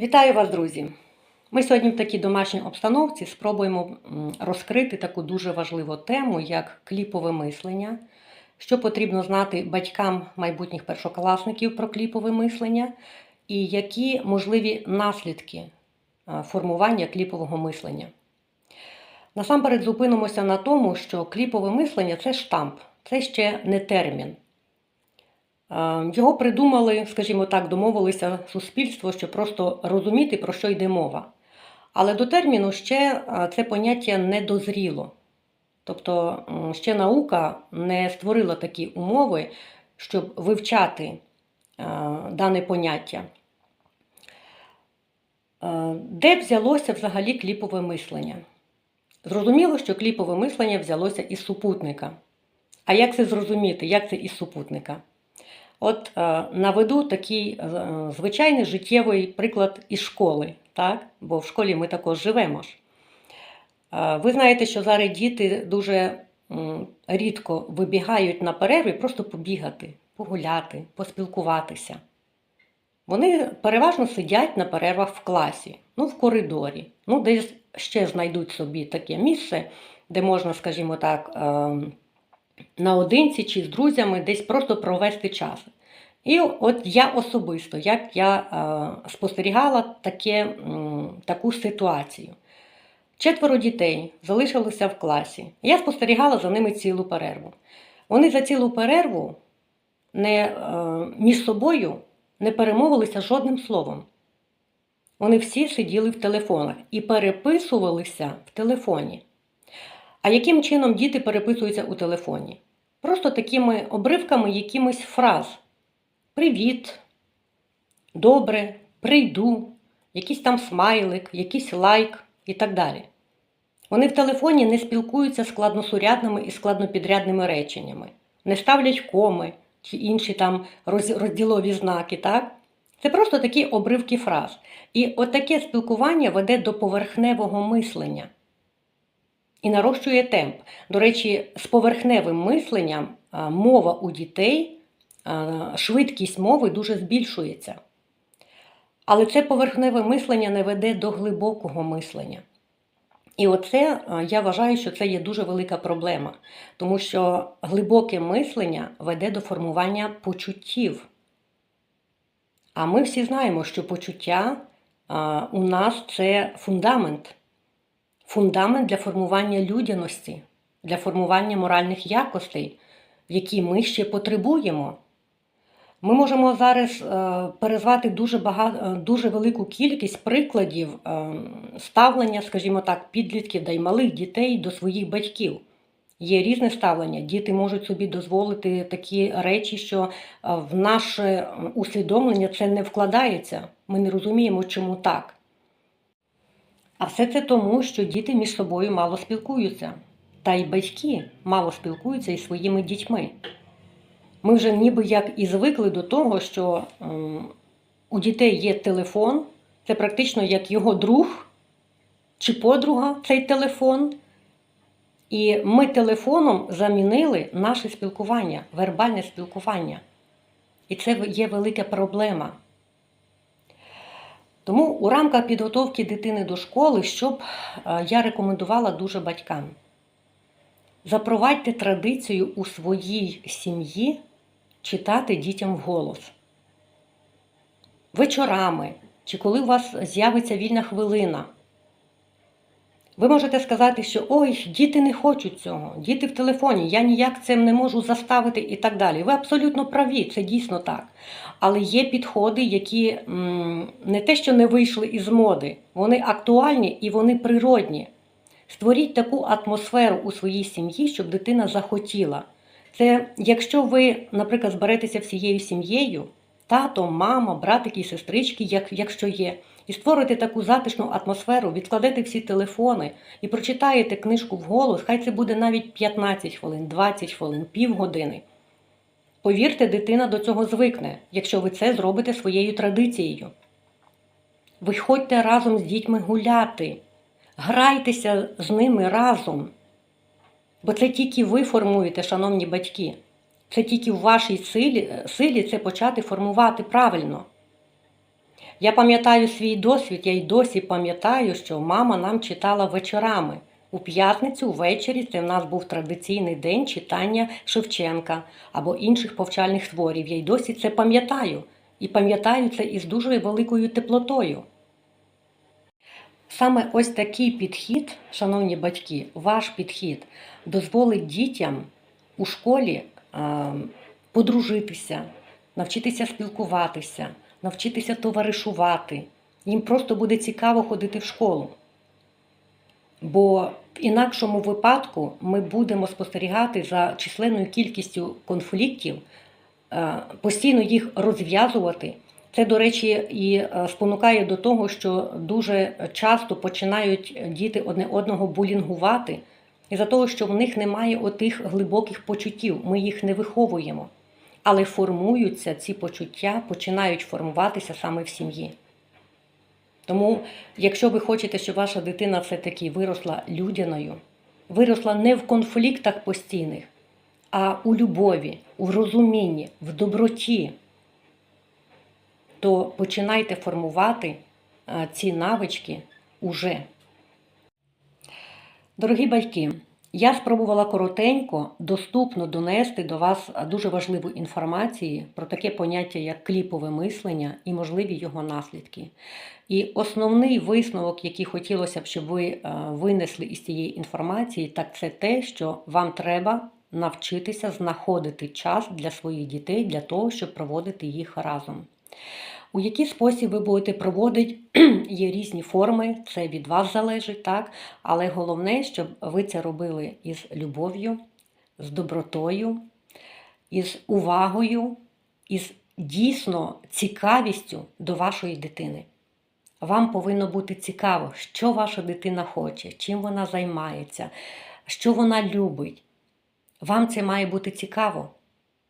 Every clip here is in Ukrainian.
Вітаю вас, друзі! Ми сьогодні в такій домашній обстановці спробуємо розкрити таку дуже важливу тему, як кліпове мислення. Що потрібно знати батькам майбутніх першокласників про кліпове мислення, і які можливі наслідки формування кліпового мислення. Насамперед зупинимося на тому, що кліпове мислення це штамп, це ще не термін. Е, Його придумали, скажімо так, домовилися суспільство, щоб просто розуміти, про що йде мова. Але до терміну ще е, це поняття не дозріло. Тобто ще наука не створила такі умови, щоб вивчати е, дане поняття. Де взялося взагалі кліпове мислення? Зрозуміло, що кліпове мислення взялося із супутника. А як це зрозуміти? Як це із супутника? От е, наведу такий е, звичайний життєвий приклад із школи, так? бо в школі ми також живемо ж. Е, ви знаєте, що зараз діти дуже рідко вибігають на перерви просто побігати, погуляти, поспілкуватися. Вони переважно сидять на перервах в класі, ну, в коридорі, ну, десь ще знайдуть собі таке місце, де можна, скажімо так, ем, наодинці чи з друзями десь просто провести час. І от я особисто, як я е, спостерігала таке, таку ситуацію. Четверо дітей залишилося в класі. Я спостерігала за ними цілу перерву. Вони за цілу перерву не, е, між собою не перемовилися жодним словом. Вони всі сиділи в телефонах і переписувалися в телефоні. А яким чином діти переписуються у телефоні? Просто такими обривками якимось фраз. Привіт, добре, прийду, якийсь там смайлик, якийсь лайк і так далі. Вони в телефоні не спілкуються складносурядними і складнопідрядними реченнями, не ставлять коми чи інші там розділові знаки, так? Це просто такі обривки фраз. І от таке спілкування веде до поверхневого мислення і нарощує темп. До речі, з поверхневим мисленням мова у дітей, швидкість мови дуже збільшується. Але це поверхневе мислення не веде до глибокого мислення. І оце я вважаю, що це є дуже велика проблема, тому що глибоке мислення веде до формування почуттів. А ми всі знаємо, що почуття у нас це фундамент фундамент для формування людяності, для формування моральних якостей, які ми ще потребуємо. Ми можемо зараз е, перезвати дуже багато, е, дуже велику кількість прикладів е, ставлення, скажімо так, підлітків та й малих дітей до своїх батьків. Є різне ставлення. Діти можуть собі дозволити такі речі, що в наше усвідомлення це не вкладається. Ми не розуміємо, чому так. А все це тому, що діти між собою мало спілкуються, та й батьки мало спілкуються із своїми дітьми. Ми вже ніби як і звикли до того, що у дітей є телефон, це практично як його друг чи подруга цей телефон. І ми телефоном замінили наше спілкування, вербальне спілкування. І це є велика проблема. Тому у рамках підготовки дитини до школи, що б е, я рекомендувала дуже батькам. Запровадьте традицію у своїй сім'ї читати дітям вголос. Вечорами, чи коли у вас з'явиться вільна хвилина. Ви можете сказати, що ой, діти не хочуть цього, діти в телефоні, я ніяк цим не можу заставити і так далі. Ви абсолютно праві, це дійсно так. Але є підходи, які не те, що не вийшли із моди, вони актуальні і вони природні. Створіть таку атмосферу у своїй сім'ї, щоб дитина захотіла. Це якщо ви, наприклад, зберетеся всією сім'єю, тато, мама, братики і сестрички, як, якщо є, і створите таку затишну атмосферу, відкладете всі телефони і прочитаєте книжку вголос, хай це буде навіть 15 хвилин, 20 хвилин, півгодини. Повірте, дитина до цього звикне, якщо ви це зробите своєю традицією. Виходьте разом з дітьми гуляти, грайтеся з ними разом. Бо це тільки ви формуєте, шановні батьки. Це тільки в вашій силі, силі це почати формувати правильно. Я пам'ятаю свій досвід, я й досі пам'ятаю, що мама нам читала вечорами. У п'ятницю ввечері це в нас був традиційний день читання Шевченка або інших повчальних творів. Я й досі це пам'ятаю. І пам'ятаю це із дуже великою теплотою. Саме ось такий підхід, шановні батьки, ваш підхід дозволить дітям у школі подружитися, навчитися спілкуватися, навчитися товаришувати. Їм просто буде цікаво ходити в школу. Бо в інакшому випадку ми будемо спостерігати за численною кількістю конфліктів, е, постійно їх розв'язувати. Це, до речі, і е, спонукає до того, що дуже часто починають діти одне одного булінгувати, із-за того, що в них немає отих глибоких почуттів, ми їх не виховуємо. Але формуються ці почуття, починають формуватися саме в сім'ї. Тому, якщо ви хочете, щоб ваша дитина все-таки виросла людяною, виросла не в конфліктах постійних, а у любові, у розумінні, в доброті, то починайте формувати е, ці навички уже. Дорогі батьки, я спробувала коротенько, доступно донести до вас дуже важливу інформацію про таке поняття, як кліпове мислення і можливі його наслідки. І основний висновок, який хотілося б, щоб ви е, винесли із цієї інформації, так це те, що вам треба навчитися знаходити час для своїх дітей для того, щоб проводити їх разом. У який спосіб ви будете проводити, є різні форми, це від вас залежить, так? Але головне, щоб ви це робили із любов'ю, з добротою, із увагою, із дійсно цікавістю до вашої дитини. Вам повинно бути цікаво, що ваша дитина хоче, чим вона займається, що вона любить. Вам це має бути цікаво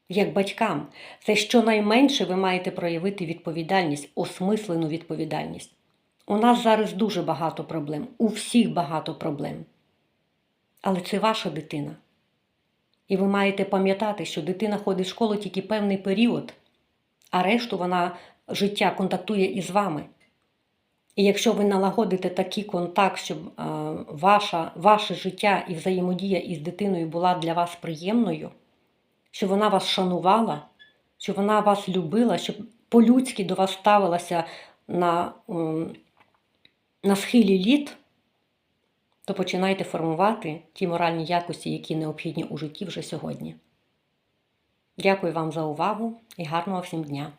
як батькам, це щонайменше ви маєте проявити відповідальність, осмислену відповідальність. У нас зараз дуже багато проблем, у всіх багато проблем. Але це ваша дитина. І ви маєте пам'ятати, що дитина ходить в школу тільки певний період, а решту вона життя контактує із вами. І якщо ви налагодите такий контакт, щоб е, ваша, ваше життя і взаємодія із дитиною була для вас приємною щоб вона вас шанувала, щоб вона вас любила, щоб по-людськи до вас ставилася на, на схилі літ, то починайте формувати ті моральні якості, які необхідні у житті вже сьогодні. Дякую вам за увагу і гарного всім дня!